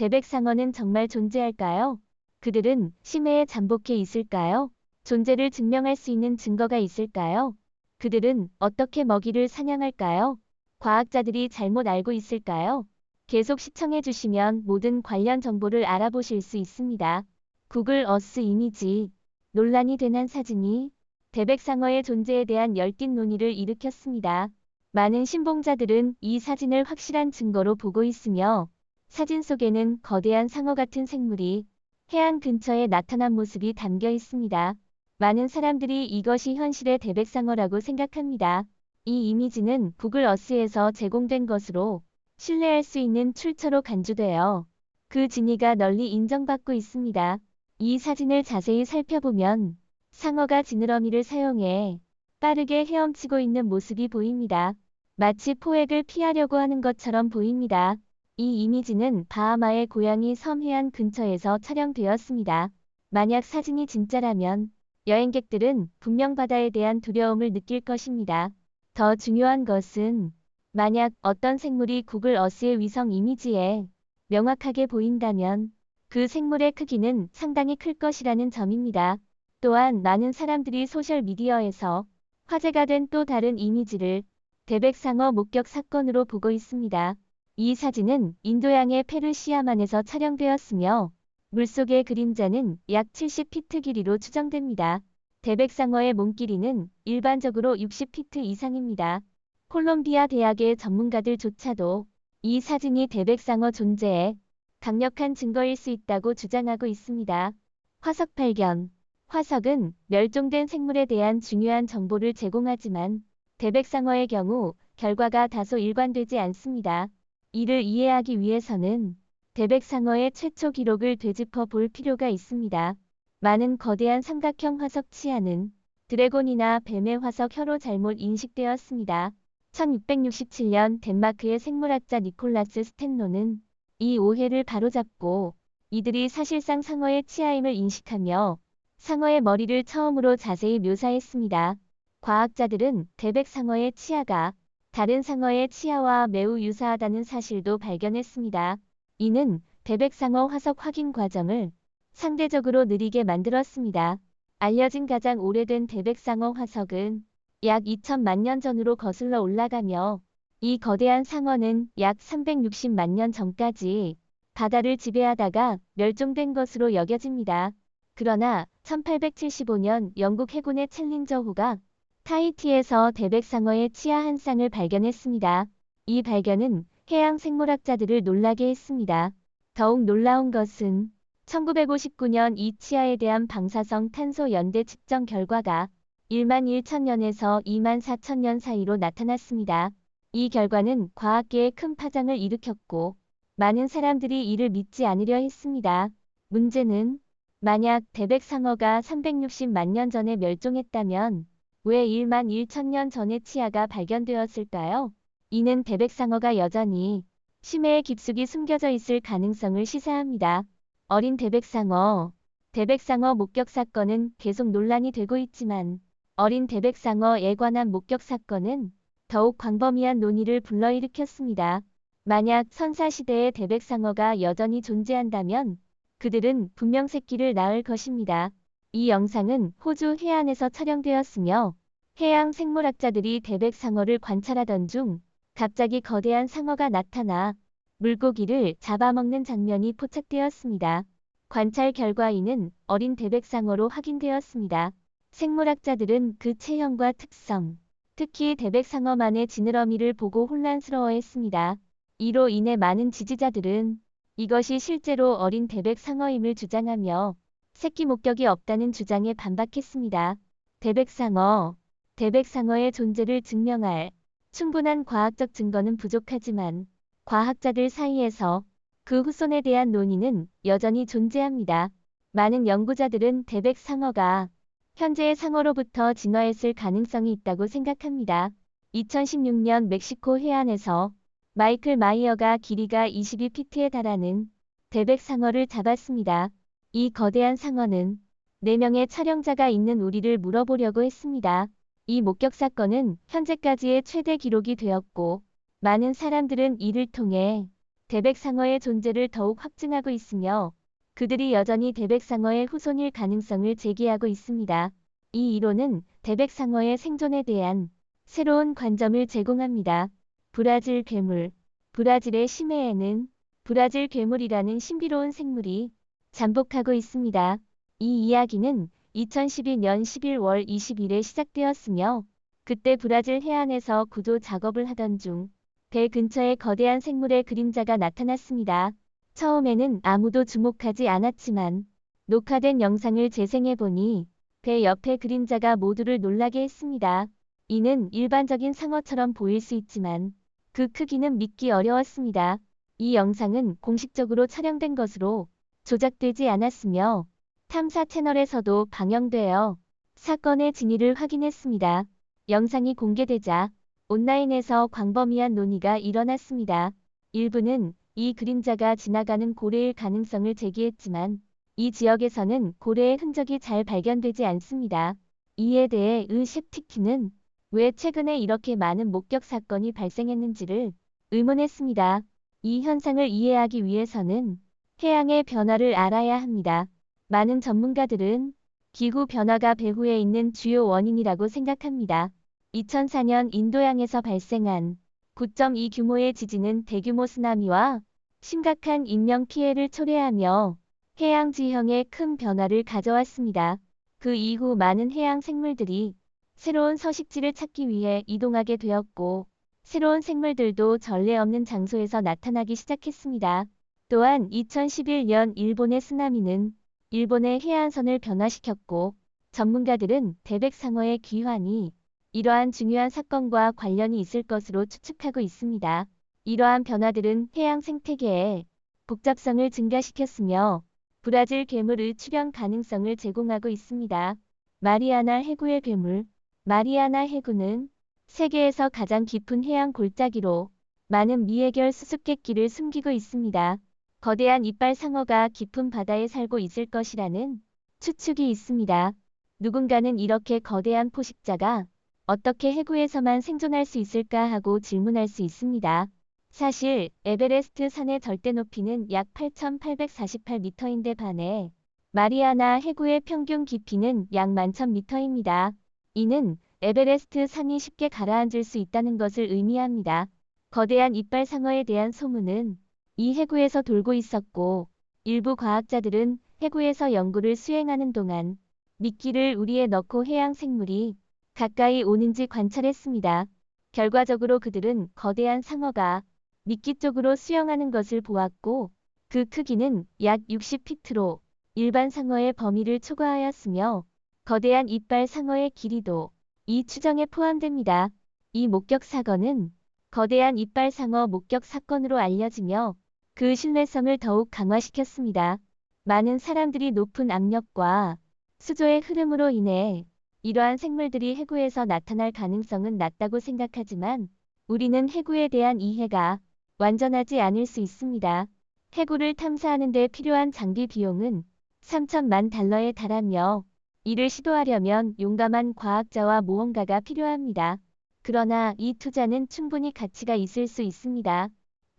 대백상어는 정말 존재할까요? 그들은 심해에 잠복해 있을까요? 존재를 증명할 수 있는 증거가 있을까요? 그들은 어떻게 먹이를 사냥할까요? 과학자들이 잘못 알고 있을까요? 계속 시청해 주시면 모든 관련 정보를 알아보실 수 있습니다. 구글 어스 이미지 논란이 된 한 사진이 대백상어의 존재에 대한 열띤 논의를 일으켰습니다. 많은 신봉자들은 이 사진을 확실한 증거로 보고 있으며 사진 속에는 거대한 상어 같은 생물이 해안 근처에 나타난 모습이 담겨 있습니다. 많은 사람들이 이것이 현실의 대백상어라고 생각합니다. 이 이미지는 구글 어스에서 제공된 것으로 신뢰할 수 있는 출처로 간주되어 그 진위가 널리 인정받고 있습니다. 이 사진을 자세히 살펴보면 상어가 지느러미를 사용해 빠르게 헤엄치고 있는 모습이 보입니다. 마치 포획을 피하려고 하는 것처럼 보입니다. 이 이미지는 바하마의 고양이 섬 해안 근처에서 촬영되었습니다. 만약 사진이 진짜라면 여행객들은 분명 바다에 대한 두려움을 느낄 것입니다. 더 중요한 것은 만약 어떤 생물이 구글 어스의 위성 이미지에 명확하게 보인다면 그 생물의 크기는 상당히 클 것이라는 점입니다. 또한 많은 사람들이 소셜미디어에서 화제가 된 또 다른 이미지를 대백상어 목격 사건으로 보고 있습니다. 이 사진은 인도양의 페르시아만에서 촬영되었으며 물속의 그림자는 약 70피트 길이로 추정됩니다. 대백상어의 몸 길이는 일반적으로 60피트 이상입니다. 콜롬비아 대학의 전문가들조차도 이 사진이 대백상어 존재에 강력한 증거일 수 있다고 주장하고 있습니다. 화석 발견 화석은 멸종된 생물에 대한 중요한 정보를 제공하지만 대백상어의 경우 결과가 다소 일관되지 않습니다. 이를 이해하기 위해서는 대백상어의 최초 기록을 되짚어 볼 필요가 있습니다. 많은 거대한 삼각형 화석 치아는 드래곤이나 뱀의 화석 혀로 잘못 인식되었습니다. 1667년 덴마크의 생물학자 니콜라스 스탠로는 이 오해를 바로잡고 이들이 사실상 상어의 치아임을 인식하며 상어의 머리를 처음으로 자세히 묘사했습니다. 과학자들은 대백상어의 치아가 다른 상어의 치아와 매우 유사하다는 사실도 발견했습니다. 이는 대백상어 화석 확인 과정을 상대적으로 느리게 만들었습니다. 알려진 가장 오래된 대백상어 화석은 약 2천만 년 전으로 거슬러 올라가며 이 거대한 상어는 약 360만 년 전까지 바다를 지배하다가 멸종된 것으로 여겨집니다. 그러나 1875년 영국 해군의 챌린저호가 타히티에서 대백상어의 치아 한 쌍을 발견했습니다. 이 발견은 해양 생물학자들을 놀라게 했습니다. 더욱 놀라운 것은 1959년 이 치아에 대한 방사성 탄소 연대 측정 결과가 1만 1천년에서 2만 4천년 사이로 나타났습니다. 이 결과는 과학계에 큰 파장을 일으켰고 많은 사람들이 이를 믿지 않으려 했습니다. 문제는 만약 대백상어가 360만 년 전에 멸종했다면 왜 1만 1천년 전에 치아가 발견되었을까요? 이는 대백상어가 여전히 심해의 깊숙이 숨겨져 있을 가능성을 시사합니다. 어린 대백상어 대백상어 목격 사건은 계속 논란이 되고 있지만 어린 대백상어에 관한 목격 사건은 더욱 광범위한 논의를 불러일으켰습니다. 만약 선사시대의 대백상어가 여전히 존재한다면 그들은 분명 새끼를 낳을 것입니다. 이 영상은 호주 해안에서 촬영되었으며 해양 생물학자들이 대백 상어를 관찰하던 중 갑자기 거대한 상어가 나타나 물고기를 잡아먹는 장면이 포착되었습니다. 관찰 결과 이는 어린 대백상어로 확인되었습니다. 생물학자들은 그 체형과 특성, 특히 대백상어만의 지느러미를 보고 혼란스러워했습니다. 이로 인해 많은 지지자들은 이것이 실제로 어린 대백상어임을 주장하며 새끼 목격이 없다는 주장에 반박했습니다. 대백상어, 대백상어의 존재를 증명할 충분한 과학적 증거는 부족하지만 과학자들 사이에서 그 후손에 대한 논의는 여전히 존재합니다. 많은 연구자들은 대백상어가 현재의 상어로부터 진화했을 가능성이 있다고 생각합니다. 2016년 멕시코 해안에서 마이클 마이어가 길이가 22피트에 달하는 대백상어를 잡았습니다. 이 거대한 상어는 4명의 촬영자가 있는 우리를 물어보려고 했습니다. 이 목격 사건은 현재까지의 최대 기록이 되었고 많은 사람들은 이를 통해 대백상어의 존재를 더욱 확증하고 있으며 그들이 여전히 대백상어의 후손일 가능성을 제기하고 있습니다. 이 이론은 대백상어의 생존에 대한 새로운 관점을 제공합니다. 브라질 괴물 브라질의 심해에는 브라질 괴물이라는 신비로운 생물이 잠복하고 있습니다. 이 이야기는 2012년 11월 20일에 시작되었으며 그때 브라질 해안에서 구조 작업을 하던 중 배 근처에 거대한 생물의 그림자가 나타났습니다. 처음에는 아무도 주목하지 않았지만 녹화된 영상을 재생해보니 배 옆의 그림자가 모두를 놀라게 했습니다. 이는 일반적인 상어처럼 보일 수 있지만 그 크기는 믿기 어려웠습니다. 이 영상은 공식적으로 촬영된 것으로 조작되지 않았으며 탐사 채널에서도 방영되어 사건의 진위를 확인했습니다. 영상이 공개되자 온라인에서 광범위한 논의가 일어났습니다. 일부는 이 그림자가 지나가는 고래일 가능성을 제기했지만 이 지역에서는 고래의 흔적이 잘 발견되지 않습니다. 이에 대해 의 셰프티키는 왜 최근에 이렇게 많은 목격 사건이 발생했는지를 의문했습니다. 이 현상을 이해하기 위해서는 해양의 변화를 알아야 합니다. 많은 전문가들은 기후 변화가 배후에 있는 주요 원인이라고 생각합니다. 2004년 인도양에서 발생한 9.2 규모의 지진은 대규모 쓰나미와 심각한 인명 피해를 초래하며 해양 지형에 큰 변화를 가져왔습니다. 그 이후 많은 해양 생물들이 새로운 서식지를 찾기 위해 이동하게 되었고 새로운 생물들도 전례 없는 장소에서 나타나기 시작했습니다. 또한 2011년 일본의 쓰나미는 일본의 해안선을 변화시켰고 전문가들은 대백상어의 귀환이 이러한 중요한 사건과 관련이 있을 것으로 추측하고 있습니다. 이러한 변화들은 해양 생태계의 복잡성을 증가시켰으며 브라질 괴물의 출현 가능성을 제공하고 있습니다. 마리아나 해구의 괴물 마리아나 해구는 세계에서 가장 깊은 해양 골짜기로 많은 미해결 수수께끼를 숨기고 있습니다. 거대한 이빨 상어가 깊은 바다에 살고 있을 것이라는 추측이 있습니다. 누군가는 이렇게 거대한 포식자가 어떻게 해구에서만 생존할 수 있을까 하고 질문할 수 있습니다. 사실 에베레스트 산의 절대 높이는 약 8,848m인데 반해 마리아나 해구의 평균 깊이는 약 11,000m입니다. 이는 에베레스트 산이 쉽게 가라앉을 수 있다는 것을 의미합니다. 거대한 이빨 상어에 대한 소문은 이 해구에서 돌고 있었고 일부 과학자들은 해구에서 연구를 수행하는 동안 미끼를 우리에 넣고 해양 생물이 가까이 오는지 관찰했습니다. 결과적으로 그들은 거대한 상어가 미끼 쪽으로 수영하는 것을 보았고 그 크기는 약 60피트로 일반 상어의 범위를 초과하였으며 거대한 이빨 상어의 길이도 이 추정에 포함됩니다. 이 목격 사건은 거대한 이빨 상어 목격 사건으로 알려지며 그 신뢰성을 더욱 강화시켰습니다. 많은 사람들이 높은 압력과 수조의 흐름으로 인해 이러한 생물들이 해구에서 나타날 가능성은 낮다고 생각하지만 우리는 해구에 대한 이해가 완전하지 않을 수 있습니다. 해구를 탐사하는 데 필요한 장비 비용은 3천만 달러에 달하며 이를 시도하려면 용감한 과학자와 모험가가 필요합니다. 그러나 이 투자는 충분히 가치가 있을 수 있습니다.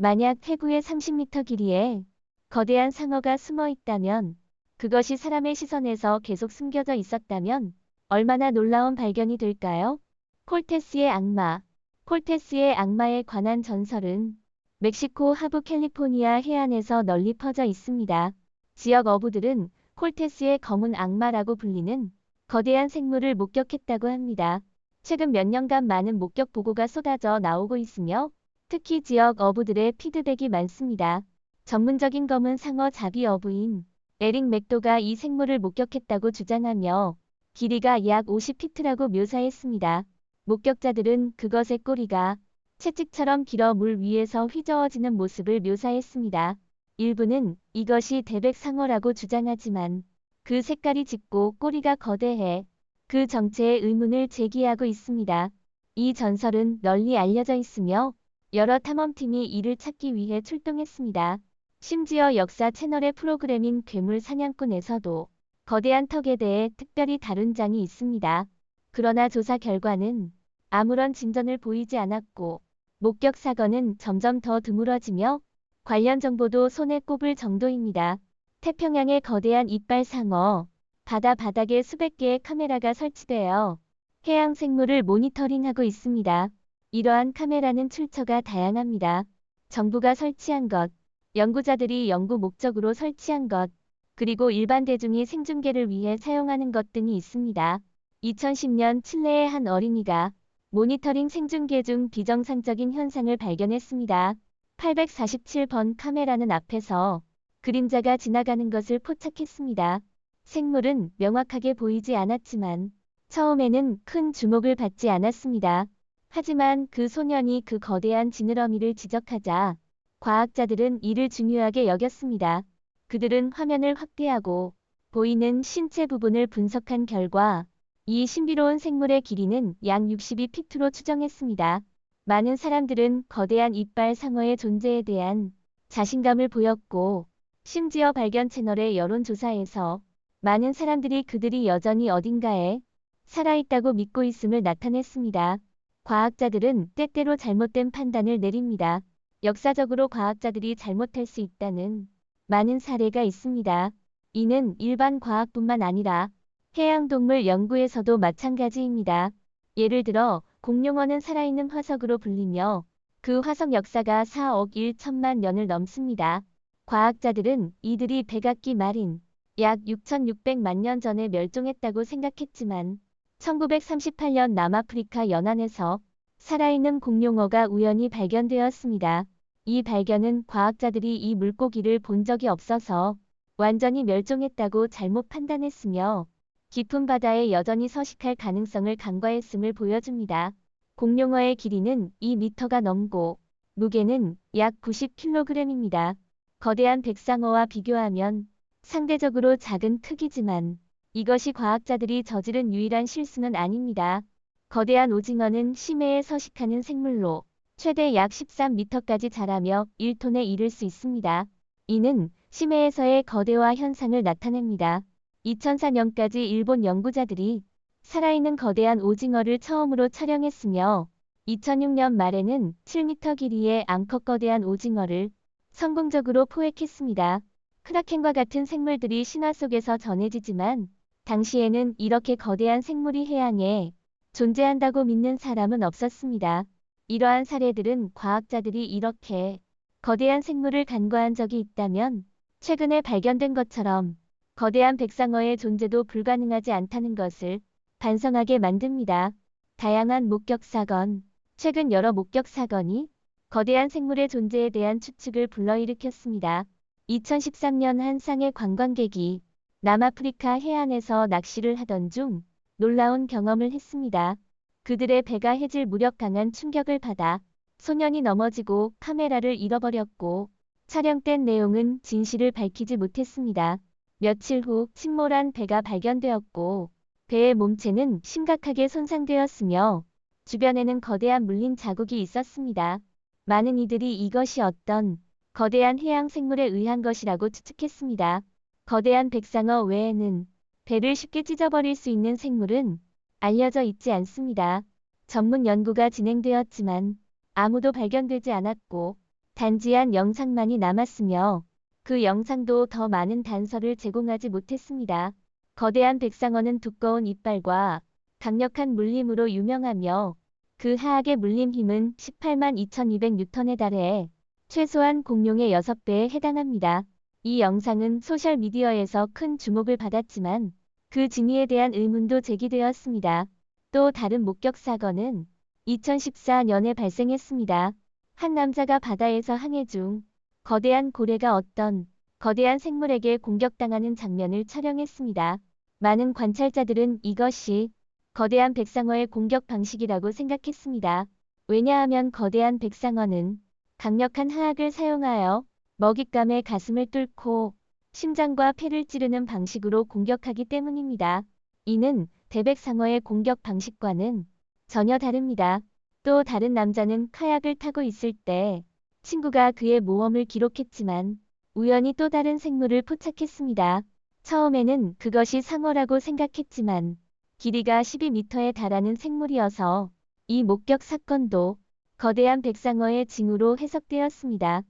만약 해구의 30m 길이에 거대한 상어가 숨어 있다면 그것이 사람의 시선에서 계속 숨겨져 있었다면 얼마나 놀라운 발견이 될까요? 콜테스의 악마 콜테스의 악마에 관한 전설은 멕시코 하부 캘리포니아 해안에서 널리 퍼져 있습니다. 지역 어부들은 콜테스의 검은 악마라고 불리는 거대한 생물을 목격했다고 합니다. 최근 몇 년간 많은 목격 보고가 쏟아져 나오고 있으며 특히 지역 어부들의 피드백이 많습니다. 전문적인 검은 상어 자비 어부인 에릭 맥도가 이 생물을 목격했다고 주장하며 길이가 약 50피트라고 묘사했습니다. 목격자들은 그것의 꼬리가 채찍처럼 길어 물 위에서 휘저어지는 모습을 묘사했습니다. 일부는 이것이 대백상어라고 주장하지만 그 색깔이 짙고 꼬리가 거대해 그 정체에 의문을 제기하고 있습니다. 이 전설은 널리 알려져 있으며 여러 탐험팀이 이를 찾기 위해 출동했습니다. 심지어 역사 채널의 프로그램인 괴물 사냥꾼에서도 거대한 턱에 대해 특별히 다룬 장이 있습니다. 그러나 조사 결과는 아무런 진전을 보이지 않았고 목격 사건은 점점 더 드물어지며 관련 정보도 손에 꼽을 정도입니다. 태평양의 거대한 이빨 상어, 바다 바닥에 수백 개의 카메라가 설치되어 해양 생물을 모니터링하고 있습니다. 이러한 카메라는 출처가 다양합니다. 정부가 설치한 것, 연구자들이 연구 목적으로 설치한 것, 그리고 일반 대중이 생중계를 위해 사용하는 것 등이 있습니다. 2010년 칠레의 한 어린이가 모니터링 생중계 중 비정상적인 현상을 발견했습니다. 847번 카메라는 앞에서 그림자가 지나가는 것을 포착했습니다. 생물은 명확하게 보이지 않았지만 처음에는 큰 주목을 받지 않았습니다. 하지만 그 소년이 그 거대한 지느러미를 지적하자 과학자들은 이를 중요하게 여겼습니다. 그들은 화면을 확대하고 보이는 신체 부분을 분석한 결과 이 신비로운 생물의 길이는 약 62피트로 추정했습니다. 많은 사람들은 거대한 이빨 상어의 존재에 대한 자신감을 보였고 심지어 발견 채널의 여론조사에서 많은 사람들이 그들이 여전히 어딘가에 살아있다고 믿고 있음을 나타냈습니다. 과학자들은 때때로 잘못된 판단을 내립니다. 역사적으로 과학자들이 잘못할 수 있다는 많은 사례가 있습니다. 이는 일반 과학뿐만 아니라 해양동물 연구에서도 마찬가지입니다. 예를 들어 공룡어는 살아있는 화석으로 불리며 그 화석 역사가 4억 1천만 년을 넘습니다. 과학자들은 이들이 백악기 말인 약 6,600만 년 전에 멸종했다고 생각했지만 1938년 남아프리카 연안에서 살아있는 공룡어가 우연히 발견되었습니다. 이 발견은 과학자들이 이 물고기를 본 적이 없어서 완전히 멸종했다고 잘못 판단했으며 깊은 바다에 여전히 서식할 가능성을 간과했음을 보여줍니다. 공룡어의 길이는 2미터가 넘고 무게는 약 90kg입니다. 거대한 백상어와 비교하면 상대적으로 작은 크기지만 이것이 과학자들이 저지른 유일한 실수는 아닙니다. 거대한 오징어는 심해에 서식하는 생물로 최대 약 13m까지 자라며 1톤에 이를 수 있습니다. 이는 심해에서의 거대화 현상을 나타냅니다. 2004년까지 일본 연구자들이 살아있는 거대한 오징어를 처음으로 촬영했으며 2006년 말에는 7m 길이의 암컷 거대한 오징어를 성공적으로 포획했습니다. 크라켄과 같은 생물들이 신화 속에서 전해지지만 당시에는 이렇게 거대한 생물이 해양에 존재한다고 믿는 사람은 없었습니다. 이러한 사례들은 과학자들이 이렇게 거대한 생물을 간과한 적이 있다면 최근에 발견된 것처럼 거대한 백상어의 존재도 불가능하지 않다는 것을 반성하게 만듭니다. 다양한 목격 사건 최근 여러 목격 사건이 거대한 생물의 존재에 대한 추측을 불러일으켰습니다. 2013년 한 쌍의 관광객이 남아프리카 해안에서 낚시를 하던 중 놀라운 경험을 했습니다. 그들의 배가 해질 무렵 강한 충격을 받아 소년이 넘어지고 카메라를 잃어버렸고 촬영된 내용은 진실을 밝히지 못했습니다. 며칠 후 침몰한 배가 발견되었고 배의 몸체는 심각하게 손상되었으며 주변에는 거대한 물린 자국이 있었습니다. 많은 이들이 이것이 어떤 거대한 해양 생물에 의한 것이라고 추측했습니다. 거대한 백상어 외에는 배를 쉽게 찢어버릴 수 있는 생물은 알려져 있지 않습니다. 전문 연구가 진행되었지만 아무도 발견되지 않았고 단지 한 영상만이 남았으며 그 영상도 더 많은 단서를 제공하지 못했습니다. 거대한 백상어는 두꺼운 이빨과 강력한 물림으로 유명하며 그 하악의 물림 힘은 18만 2200뉴턴에 달해 최소한 공룡의 6배에 해당합니다. 이 영상은 소셜미디어에서 큰 주목을 받았지만 그 진위에 대한 의문도 제기되었습니다. 또 다른 목격 사건은 2014년에 발생했습니다. 한 남자가 바다에서 항해 중 거대한 고래가 어떤 거대한 생물에게 공격당하는 장면을 촬영했습니다. 많은 관찰자들은 이것이 거대한 백상어의 공격 방식이라고 생각했습니다. 왜냐하면 거대한 백상어는 강력한 하악을 사용하여 먹잇감의 가슴을 뚫고 심장과 폐를 찌르는 방식으로 공격하기 때문입니다. 이는 대백상어의 공격 방식과는 전혀 다릅니다. 또 다른 남자는 카약을 타고 있을 때 친구가 그의 모험을 기록했지만 우연히 또 다른 생물을 포착했습니다. 처음에는 그것이 상어라고 생각했지만 길이가 12m에 달하는 생물이어서 이 목격 사건도 거대한 백상어의 징후로 해석되었습니다.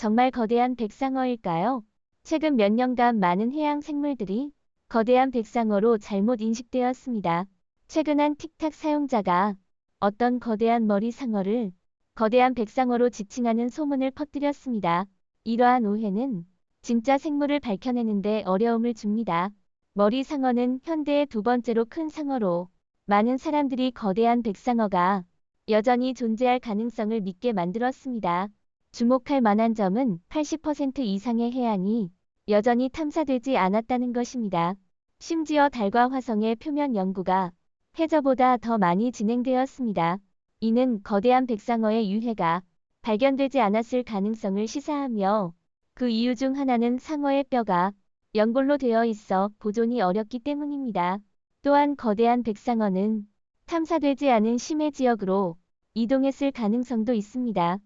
정말 거대한 백상어일까요? 최근 몇 년간 많은 해양 생물들이 거대한 백상어로 잘못 인식되었습니다. 최근 한 틱탁 사용자가 어떤 거대한 머리 상어를 거대한 백상어로 지칭하는 소문을 퍼뜨렸습니다. 이러한 오해는 진짜 생물을 밝혀내는데 어려움을 줍니다. 머리 상어는 현대의 두 번째로 큰 상어로 많은 사람들이 거대한 백상어가 여전히 존재할 가능성을 믿게 만들었습니다. 주목할 만한 점은 80% 이상의 해안이 여전히 탐사되지 않았다는 것입니다. 심지어 달과 화성의 표면 연구가 해저보다 더 많이 진행되었습니다. 이는 거대한 백상어의 유해가 발견되지 않았을 가능성을 시사하며 그 이유 중 하나는 상어의 뼈가 연골로 되어 있어 보존이 어렵기 때문입니다. 또한 거대한 백상어는 탐사되지 않은 심해 지역으로 이동했을 가능성도 있습니다.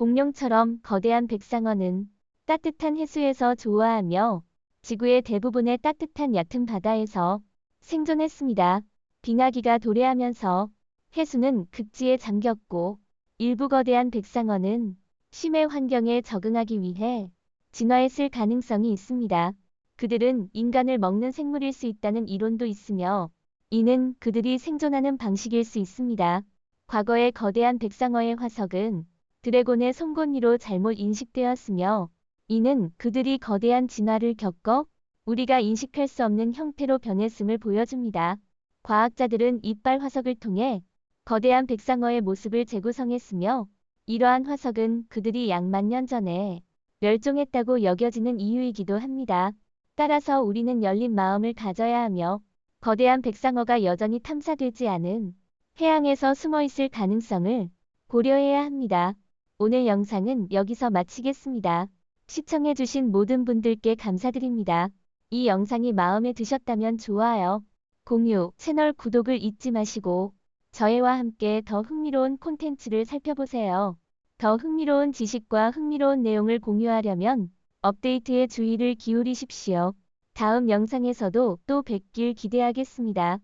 공룡처럼 거대한 백상어는 따뜻한 해수에서 좋아하며 지구의 대부분의 따뜻한 얕은 바다에서 생존했습니다. 빙하기가 도래하면서 해수는 극지에 잠겼고 일부 거대한 백상어는 심해 환경에 적응하기 위해 진화했을 가능성이 있습니다. 그들은 인간을 먹는 생물일 수 있다는 이론도 있으며 이는 그들이 생존하는 방식일 수 있습니다. 과거의 거대한 백상어의 화석은 드래곤의 송곳니로 잘못 인식되었으며 이는 그들이 거대한 진화를 겪어 우리가 인식할 수 없는 형태로 변했음을 보여줍니다. 과학자들은 이빨 화석을 통해 거대한 백상어의 모습을 재구성했으며 이러한 화석은 그들이 양만 년 전에 멸종했다고 여겨지는 이유이기도 합니다. 따라서 우리는 열린 마음을 가져야 하며 거대한 백상어가 여전히 탐사되지 않은 해양에서 숨어 있을 가능성을 고려해야 합니다. 오늘 영상은 여기서 마치겠습니다. 시청해주신 모든 분들께 감사드립니다. 이 영상이 마음에 드셨다면 좋아요, 공유, 채널 구독을 잊지 마시고 저희와 함께 더 흥미로운 콘텐츠를 살펴보세요. 더 흥미로운 지식과 흥미로운 내용을 공유하려면 업데이트에 주의를 기울이십시오. 다음 영상에서도 또 뵙길 기대하겠습니다.